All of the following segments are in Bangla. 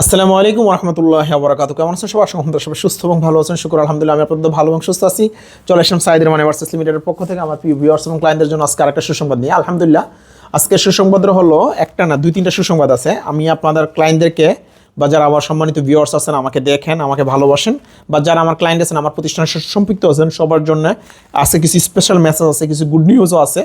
আসসালামু আলাইকুম রহমতুল্লাহ বরাকাতু কেমন আছেন সবার সঙ্গে সবাই সুস্থ এবং ভালো আছেন। শুক্র, আলহামদুলিল্লাহ, আমি আপনাদের ভালো এবং সুস্থ আছি। চলে আসলাম সাইদের মানে ভার্সেস লিমিটেডের পক্ষ থেকে আমার প্রিয় ভিউয়ার্স এবং ক্লায়েন্টদের জন্য আজকে আরেকটা সুসংবাদ নিয়ে। আলহামদুলিল্লাহ, আজকে সুসংবাদ হলো একটা না, দুই, তিনটা সুসংবাদ আছে। আমি আপনাদের ক্লায়েন্টদেরকে বা যারা আমার সম্মানিত ভিউয়ার্স আছেন, আমাকে দেখেন, আমাকে ভালোবাসেন বা যারা আমার ক্লায়েন্ট আছেন, আমার প্রতিষ্ঠানের সম্পৃক্ত আছেন, সবার জন্য আছে কিছু স্পেশাল মেসেজ আছে, কিছু গুড নিউজও আছে।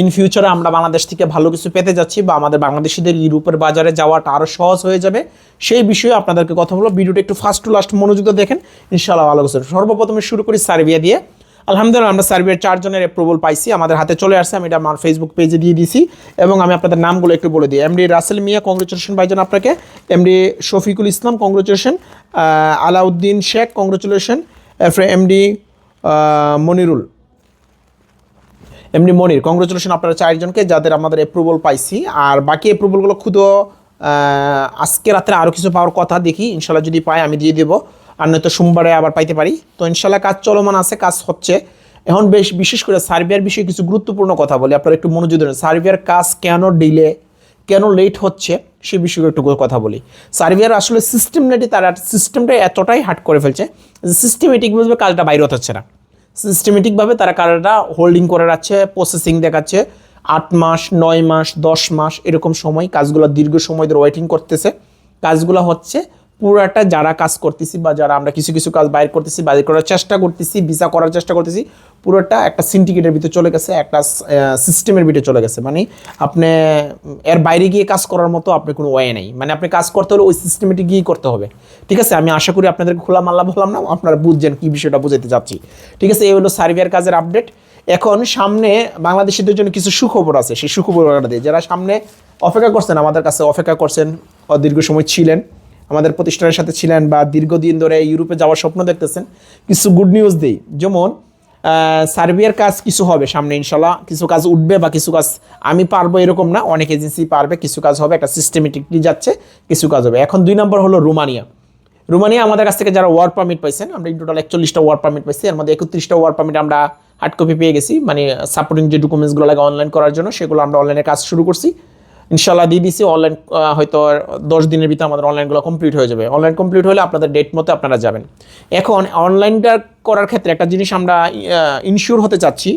ইন ফিউচারে আমরা বাংলাদেশ থেকে ভালো কিছু পেতে যাচ্ছি বা আমাদের বাংলাদেশিদের ইউরোপের বাজারে যাওয়াটা আরও সহজ হয়ে যাবে। সেই বিষয়ে আপনাদেরকে কথা বলব। ভিডিওটা একটু ফার্স্ট টু লাস্ট মনোযোগ দেখেন। ইনশাআল্লাহ ভালো কিছু সর্বপ্রথমে শুরু করি সার্বিয়া দিয়ে। আলহামদুলিল্লাহ, আমরা সার্বিয়ার চারজনের অ্যাপ্রুভাল পাইছি। আমাদের হাতে চলে আসছে। আমি এটা আমার ফেসবুক পেজে দিয়ে দিছি এবং আমি আপনাদের নামগুলো একটু বলে দিই। এমডি রাসেল মিয়া কংগ্রেচুলেশন ভাইজান আপনাকে। MD Shafiqul Islam congratulation Alauddin Sheikh congratulation MD Monirul. এমনি মনির কংগ্রেচুলেশন আপনারা চারজনকে যাদের আমাদের অ্যাপ্রুভাল পাইছি। আর বাকি অ্যাপ্রুভালগুলো খুদ আজকে রাত্রে আরও কিছু পাওয়ার কথা দেখি, ইনশাল্লাহ যদি পাই আমি দিয়ে দেবো। আর নয়তো সোমবারে আবার পাইতে পারি। তো ইনশাল্লাহ কাজ চলমান আছে, কাজ হচ্ছে। এখন বেশ বিশেষ করে সার্বিয়ার বিষয়ে কিছু গুরুত্বপূর্ণ কথা বলি, আপনারা একটু মনোযোগ দেন সার্বিয়ার কাজ কেন ডিলে কেন লেট হচ্ছে, সে বিষয়ে একটু কথা বলি। সার্বিয়ার আসলে সিস্টেমটি তারা সিস্টেমটা এতটাই হার্ড করে ফেলছে যে সিস্টেমেটিকভাবে কাজটা বাইরে হচ্ছে না। সিস্টেমেটিকভাবে তারা কারাটা হোল্ডিং করে রাখছে প্রসেসিং দেখাচ্ছে। আট মাস, নয় মাস, দশ মাস এরকম সময় কাজগুলো দীর্ঘ সময় ধরে ওয়েটিং করতেছে। কাজগুলো হচ্ছে পুরাটা যারা কাজ করতেছি বা যারা আমরা কিছু কিছু কাজ বাইর করতেছি, বাইর করার চেষ্টা করতেছি, ভিসা করার চেষ্টা করতেছি, পুরোটা একটা সিন্ডিকেটের ভিতরে চলে গেছে, একটা সিস্টেমের ভিতরে চলে গেছে। মানে আপনি এর বাইরে গিয়ে কাজ করার মতো আপনি কোনো ওয়ে নেই। মানে আপনি কাজ করতে হলে ওই সিস্টেমেটি গিয়েই করতে হবে। ঠিক আছে? আমি আশা করি আপনাদেরকে খোলা মাল্লা বললাম না, আপনারা বুঝছেন কী বিষয়টা বুঝাতে যাচ্ছি ঠিক আছে? এই হলো সার্ভিয়ার কাজের আপডেট এখন সামনে বাংলাদেশিদের জন্য কিছু সুখবর আছে। সেই সুখবরটা দিয়ে যারা সামনে অপেক্ষা করছেন, আমাদের কাছে অপেক্ষা করছেন দীর্ঘ সময় ছিলেন আমাদের প্রতিষ্ঠানের সাথে ছিলেন বা দীর্ঘদিন ধরে ইউরোপে যাওয়ার স্বপ্ন দেখতেছেন, কিছু গুড নিউজ দিই। যেমন সার্বিয়ার কাজ কিছু হবে সামনে, ইনশাল্লাহ। কিছু কাজ উঠবে বা কিছু কাজ আমি পারব এরকম না। অনেক এজেন্সি পারবে, কিছু কাজ হবে, একটা সিস্টেমেটিকলি যাচ্ছে, কিছু কাজ হবে। এখন দুই নম্বর হলো রোমানিয়া। রোমানিয়া আমাদের কাছ থেকে যারা ওয়ার্ক পারমিট পাইছেন, আমরা টোটাল একচল্লিশটা ওয়ার্ক পারমিট পাইছি। এর মধ্যে একত্রিশটা ওয়ার্ক পারমিট আমরা হার্ড কপি পেয়ে গেছি। মানে সাপোর্টিং যে ডকুমেন্টসগুলো লাগে অনলাইন করার জন্য, সেগুলো আমরা অনলাইনে কাজ শুরু করছি। ইনশাল্লাহ দিছি অনলাইন হয়তো দশ দিনের ভিতরে আমাদের অনলাইনগুলো কমপ্লিট হয়ে যাবে। অনলাইন কমপ্লিট হলে আপনাদের ডেট মতো আপনারা যাবেন। এখন অনলাইনটা করার ক্ষেত্রে একটা জিনিস আমরা ইনশিওর হতে চাচ্ছি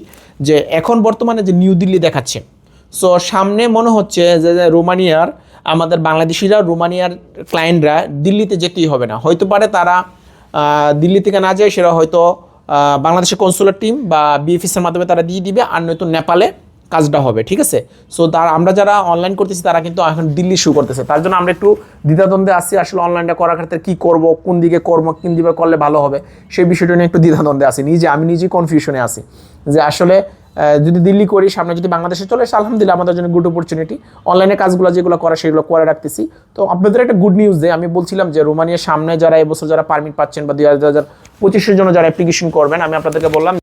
যে এখন বর্তমানে যে নিউ দিল্লি দেখাচ্ছে সো সামনে মনে হচ্ছে যে রোমানিয়ার, আমাদের বাংলাদেশিরা, রোমানিয়ার ক্লায়েন্টরা দিল্লিতে যেতেই হবে না। হয়তো পারে তারা দিল্লি থেকে না যায়, সেটা হয়তো বাংলাদেশের কনসুলার টিম বা বিএফএসের মাধ্যমে তারা দিয়ে দিবে, আর নয়তো নেপালে কাজটা হবে, ঠিক আছে? সো তার, আমরা যারা অনলাইন করতেছি, তারা কিন্তু এখন দিল্লি শুরু করতেছে। তার জন্য আমরা একটু দ্বিধাদ্বন্দ্বে আসি আসলে অনলাইনটা করার ক্ষেত্রে কী করব, কোন দিকে করব, কোন দিকে করলে ভালো হবে, সেই বিষয়টা নিয়ে একটু দ্বিধাদ্বন্দ্বে আসি নিজে, আমি নিজেই কনফিউশনে আসি যে আসলে যদি দিল্লি করি, সামনে যদি বাংলাদেশে চলে আসে, আলহামদুলিল্লাহ আমাদের জন্য গুড অপরচুনিটি অনলাইনে কাজগুলো যেগুলো করা, সেগুলো করে রাখতেছি। তো আপনাদের একটা গুড নিউজ দেয় আমি বলছিলাম যে রোমানিয়ার সামনে যারা এবছর যারা পারমিট পাচ্ছেন বা দুই হাজার পঁচিশের জন্য যারা অ্যাপ্লিকেশন করবেন, আমি আপনাদেরকে বললাম